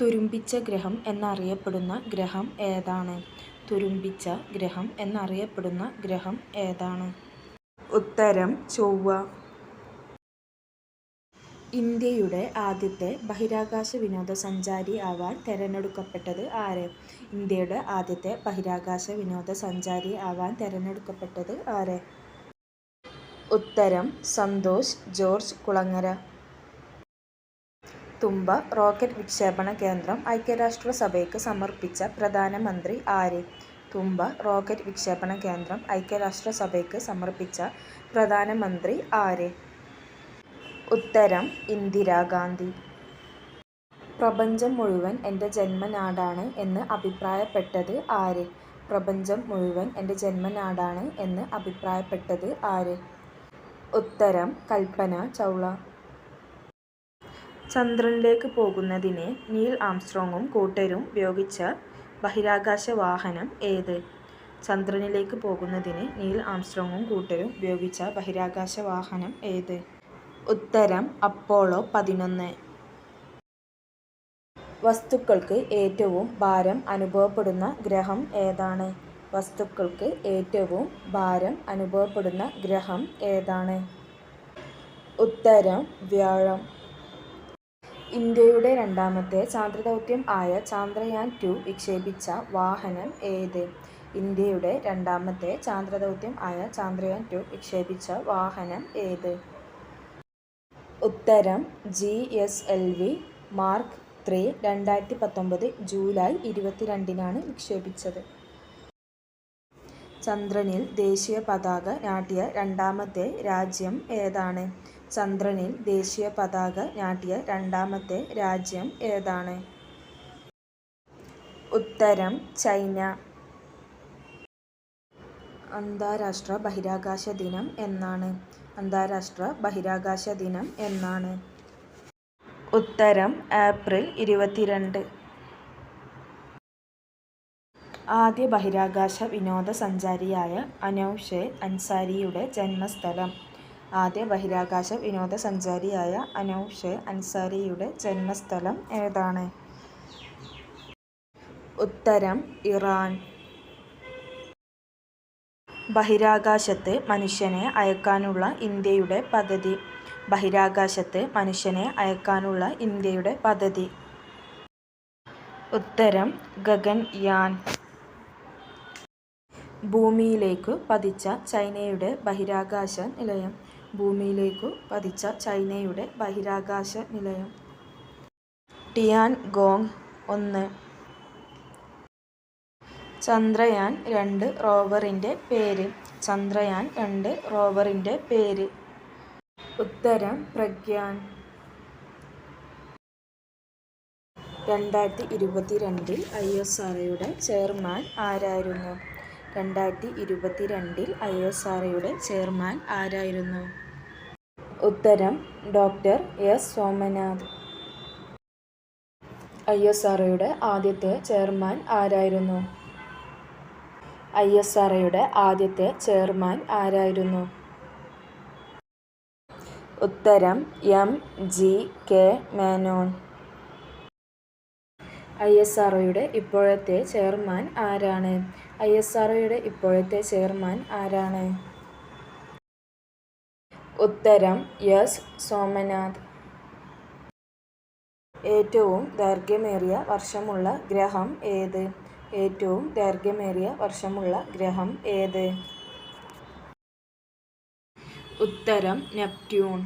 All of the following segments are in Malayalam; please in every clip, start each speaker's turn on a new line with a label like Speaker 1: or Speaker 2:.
Speaker 1: തുരുമ്പിച്ച ഗ്രഹം എന്നറിയപ്പെടുന്ന ഗ്രഹം ഏതാണ്? തുരുമ്പിച്ച ഗ്രഹം എന്നറിയപ്പെടുന്ന ഗ്രഹം ഏതാണ്? ഉത്തരം ചൊവ്വ. ഇന്ത്യയുടെ ആദ്യത്തെ ബഹിരാകാശ വിനോദസഞ്ചാരി ആവാൻ തിരഞ്ഞെടുക്കപ്പെട്ടത് ആര്? ഇന്ത്യയുടെ ആദ്യത്തെ ബഹിരാകാശ വിനോദസഞ്ചാരി ആവാൻ തിരഞ്ഞെടുക്കപ്പെട്ടത് ആര്? ഉത്തരം സന്തോഷ് ജോർജ് കുളങ്ങര. തുമ്പ റോക്കറ്റ് വിക്ഷേപണ കേന്ദ്രം ഐക്യരാഷ്ട്രസഭയ്ക്ക് സമർപ്പിച്ച പ്രധാനമന്ത്രി ആര്? തുമ്പ റോക്കറ്റ് വിക്ഷേപണ കേന്ദ്രം ഐക്യരാഷ്ട്രസഭയ്ക്ക് സമർപ്പിച്ച പ്രധാനമന്ത്രി ആര്? ഉത്തരം ഇന്ദിരാഗാന്ധി പ്രപഞ്ചം മുഴുവൻ എന്റെ ജന്മനാടാണ് എന്ന് അഭിപ്രായപ്പെട്ടത് ആര്? പ്രപഞ്ചം മുഴുവൻ എന്റെ ജന്മനാടാണ് എന്ന് അഭിപ്രായപ്പെട്ടത് ആര്? ഉത്തരം കൽപ്പന ചൗള. ചന്ദ്രനിലേക്ക് പോകുന്നതിന് നീൽ ആംസ്ട്രോങ്ങും കൂട്ടരും ഉപയോഗിച്ച ബഹിരാകാശ വാഹനം ഏത്? ചന്ദ്രനിലേക്ക് പോകുന്നതിന് നീൽ ആംസ്ട്രോങ്ങും കൂട്ടരും ഉപയോഗിച്ച ബഹിരാകാശ വാഹനം ഏത്? ഉത്തരം അപ്പോളോ പതിനൊന്ന്. വസ്തുക്കൾക്ക് ഏറ്റവും ഭാരം അനുഭവപ്പെടുന്ന ഗ്രഹം ഏതാണ്? വസ്തുക്കൾക്ക് ഏറ്റവും ഭാരം അനുഭവപ്പെടുന്ന ഗ്രഹം ഏതാണ്? ഉത്തരം വ്യാഴം. ഇന്ത്യയുടെ രണ്ടാമത്തെ ചാന്ദ്രദൗത്യം ആയ ചാന്ദ്രയാൻ ടു വിക്ഷേപിച്ച വാഹനം ഏത്? ഇന്ത്യയുടെ രണ്ടാമത്തെ ചാന്ദ്രദൗത്യം ആയ ചാന്ദ്രയാൻ ടു വിക്ഷേപിച്ച വാഹനം ഏത്? ഉത്തരം G S L V mark three രണ്ടായിരത്തി പത്തൊമ്പത് ജൂലൈ ഇരുപത്തിരണ്ടിനാണ് വിക്ഷേപിച്ചത്. ചന്ദ്രനിൽ ദേശീയ പതാക നാട്ടിയ രണ്ടാമത്തെ രാജ്യം ഏതാണ്? ചന്ദ്രനിൽ ദേശീയ പതാക നാട്ടിയ രണ്ടാമത്തെ രാജ്യം ഏതാണ്? ഉത്തരം ചൈന. അന്താരാഷ്ട്ര ബഹിരാകാശ ദിനം എന്നാണ്. അന്താരാഷ്ട്ര ബഹിരാകാശ ദിനം എന്നാണ്. ഉത്തരം ഏപ്രിൽ ഇരുപത്തിരണ്ട്. ആദ്യ ബഹിരാകാശ വിനോദസഞ്ചാരിയായ അനൗഷെ അൻസാരിയുടെ ജന്മസ്ഥലം. ആദ്യ ബഹിരാകാശ വിനോദസഞ്ചാരിയായ അനൗഷെ അൻസാരിയുടെ ജന്മസ്ഥലം ഏതാണ്? ഉത്തരം ഇറാൻ. ബഹിരാകാശത്ത് മനുഷ്യനെ അയക്കാനുള്ള ഇന്ത്യയുടെ പദ്ധതി. ബഹിരാകാശത്ത് മനുഷ്യനെ അയക്കാനുള്ള ഇന്ത്യയുടെ പദ്ധതി. ഉത്തരം ഗഗൻയാൻ ഭൂമിയിലേക്ക് പതിച്ച ചൈനയുടെ ബഹിരാകാശ നിലയം. ഭൂമിയിലേക്കു പതിച്ച ചൈനയുടെ ബഹിരാകാശ നിലയം. ടിയാൻ ഗോങ് ഒന്ന്. ചന്ദ്രയാൻ രണ്ട് റോവറിന്റെ പേര്. ചന്ദ്രയാൻ രണ്ട് റോവറിന്റെ പേര്. ഉത്തരം പ്രഗ്യാൻ. രണ്ടായിരത്തി ഇരുപത്തിരണ്ടിൽ ഐ എസ് ആർഒയുടെ ചെയർമാൻ ആരായിരുന്നു? രണ്ടായിരത്തി ഇരുപത്തിരണ്ടിൽ ഐ എസ് ആർഒയുടെ ചെയർമാൻ ആരായിരുന്നു? ഉത്തരം doctor S. Somanath. I S ആർഒയുടെ ആദ്യത്തെ ചെയർമാൻ ആരായിരുന്നു? ഐ എസ് ആർഒയുടെ ആദ്യത്തെ ചെയർമാൻ ആരായിരുന്നു? ഉത്തരം M. G. K. Menon. I S R ഒയുടെ ഇപ്പോഴത്തെ ചെയർമാൻ ആരാണ്? ഐ എസ് ആർ ഒയുടെ ഇപ്പോഴത്തെ ചെയർമാൻ ആരാണ്? ഉത്തരം എസ് സോമനാഥ്. ഏറ്റവും ദൈർഘ്യമേറിയ വർഷമുള്ള ഗ്രഹം ഏത്? ഏറ്റവും ദൈർഘ്യമേറിയ വർഷമുള്ള ഗ്രഹം ഏത്? ഉത്തരം നെപ്റ്റ്യൂൺ.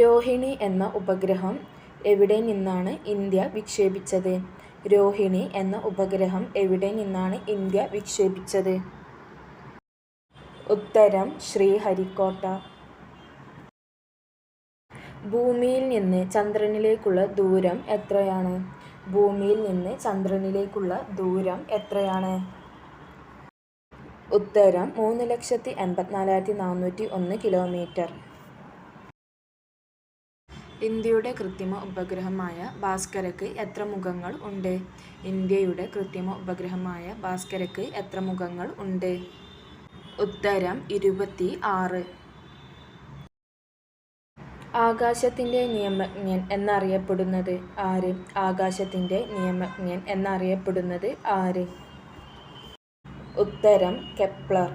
Speaker 1: രോഹിണി എന്ന ഉപഗ്രഹം എവിടെ നിന്നാണ് ഇന്ത്യ വിക്ഷേപിച്ചത്? രോഹിണി എന്ന ഉപഗ്രഹം എവിടെ നിന്നാണ് ഇന്ത്യ വിക്ഷേപിച്ചത്? ഉത്തരം ശ്രീഹരിക്കോട്ട. ഭൂമിയിൽ നിന്ന് ചന്ദ്രനിലേക്കുള്ള ദൂരം എത്രയാണ്? ഭൂമിയിൽ നിന്ന് ചന്ദ്രനിലേക്കുള്ള ദൂരം എത്രയാണ്? ഉത്തരം മൂന്ന് ലക്ഷത്തി എൺപത്തിനാലായിരത്തി നാനൂറ്റി ഒന്ന് കിലോമീറ്റർ. ഇന്ത്യയുടെ കൃത്രിമ ഉപഗ്രഹമായ ഭാസ്കരക്ക് എത്ര മുഖങ്ങൾ ഉണ്ട്? ഇന്ത്യയുടെ കൃത്രിമ ഉപഗ്രഹമായ ഭാസ്കരക്ക് എത്ര മുഖങ്ങൾ ഉണ്ട്? ഉത്തരം ഇരുപത്തി ആറ് ആകാശത്തിന്റെ നിയമജ്ഞൻ എന്നറിയപ്പെടുന്നത് ആര്? ആകാശത്തിന്റെ നിയമജ്ഞൻ എന്നറിയപ്പെടുന്നത് ആര്? ഉത്തരം കെപ്ലർ.